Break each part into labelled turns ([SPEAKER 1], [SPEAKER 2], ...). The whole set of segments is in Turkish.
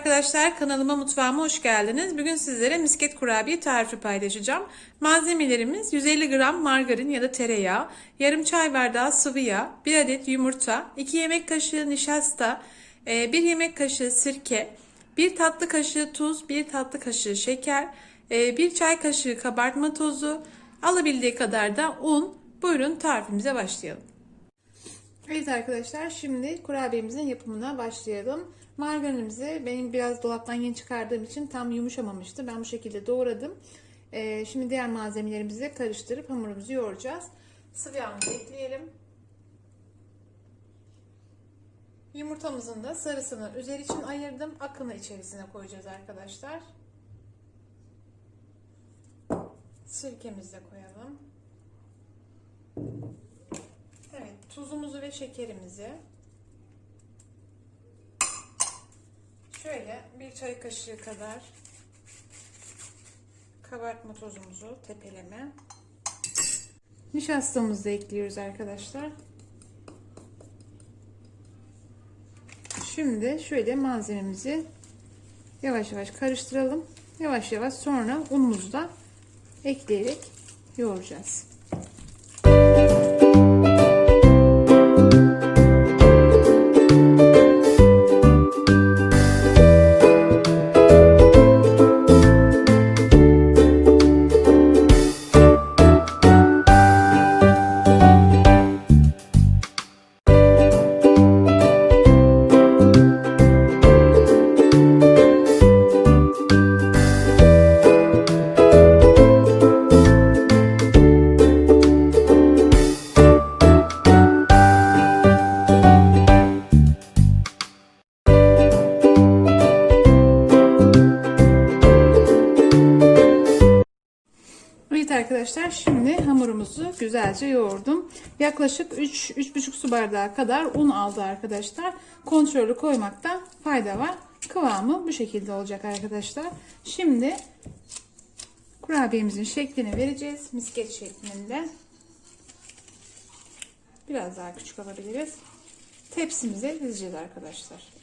[SPEAKER 1] arkadaşlar kanalıma mutfağıma hoş geldiniz. Bugün sizlere misket kurabiye tarifi paylaşacağım. Malzemelerimiz 150 gram margarin ya da tereyağı, yarım çay bardağı sıvı yağ, 1 adet yumurta, 2 yemek kaşığı nişasta, 1 yemek kaşığı sirke, 1 tatlı kaşığı tuz, 1 tatlı kaşığı şeker, 1 çay kaşığı kabartma tozu, alabildiği kadar da un. Buyurun tarifimize başlayalım. Evet arkadaşlar şimdi kurabiyemizin yapımına başlayalım. Margarinimizi benim biraz dolaptan yeni çıkardığım için tam yumuşamamıştı. Ben bu şekilde doğradım. Ee, şimdi diğer malzemelerimizi karıştırıp hamurumuzu yoğuracağız. Sıvı yağımızı ekleyelim. Yumurtamızın da sarısını üzeri için ayırdım. Akını içerisine koyacağız arkadaşlar. Sirkemizi de koyalım. Evet, tuzumuzu ve şekerimizi şöyle bir çay kaşığı kadar kabartma tozumuzu tepeleme. Nişastamızı da ekliyoruz arkadaşlar. Şimdi şöyle malzememizi yavaş yavaş karıştıralım. Yavaş yavaş sonra unumuzu da ekleyerek yoğuracağız. Arkadaşlar şimdi hamurumuzu güzelce yoğurdum. Yaklaşık 3-3,5 su bardağı kadar un aldı arkadaşlar. Kontrollü koymakta fayda var. Kıvamı bu şekilde olacak arkadaşlar. Şimdi kurabiyemizin şeklini vereceğiz. Misket şeklinde. Biraz daha küçük alabiliriz. Tepsimize dizeceğiz arkadaşlar.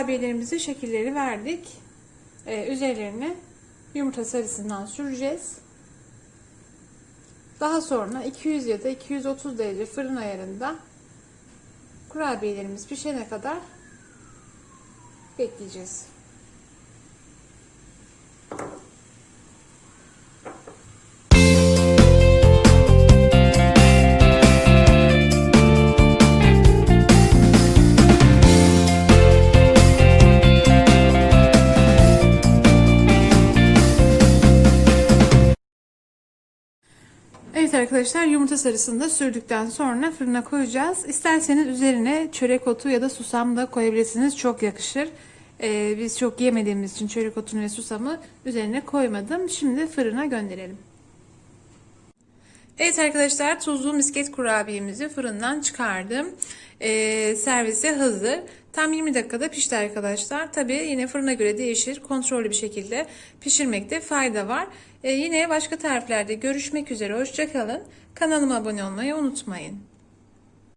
[SPEAKER 1] Arkadaşlar kurabiyelerimizi şekilleri verdik. Ee, üzerlerine yumurta sarısından süreceğiz. Daha sonra 200 ya da 230 derece fırın ayarında kurabiyelerimiz pişene kadar bekleyeceğiz. Evet arkadaşlar yumurta sarısını da sürdükten sonra fırına koyacağız. İsterseniz üzerine çörek otu ya da susam da koyabilirsiniz. Çok yakışır. Ee, biz çok yemediğimiz için çörek otunu ve susamı üzerine koymadım. Şimdi fırına gönderelim. Evet arkadaşlar tuzlu misket kurabiyemizi fırından çıkardım. Ee, servise hazır. Tam 20 dakikada pişti arkadaşlar. Tabi yine fırına göre değişir. Kontrollü bir şekilde pişirmekte fayda var. Ee, yine başka tariflerde görüşmek üzere. Hoşçakalın. Kanalıma abone olmayı unutmayın.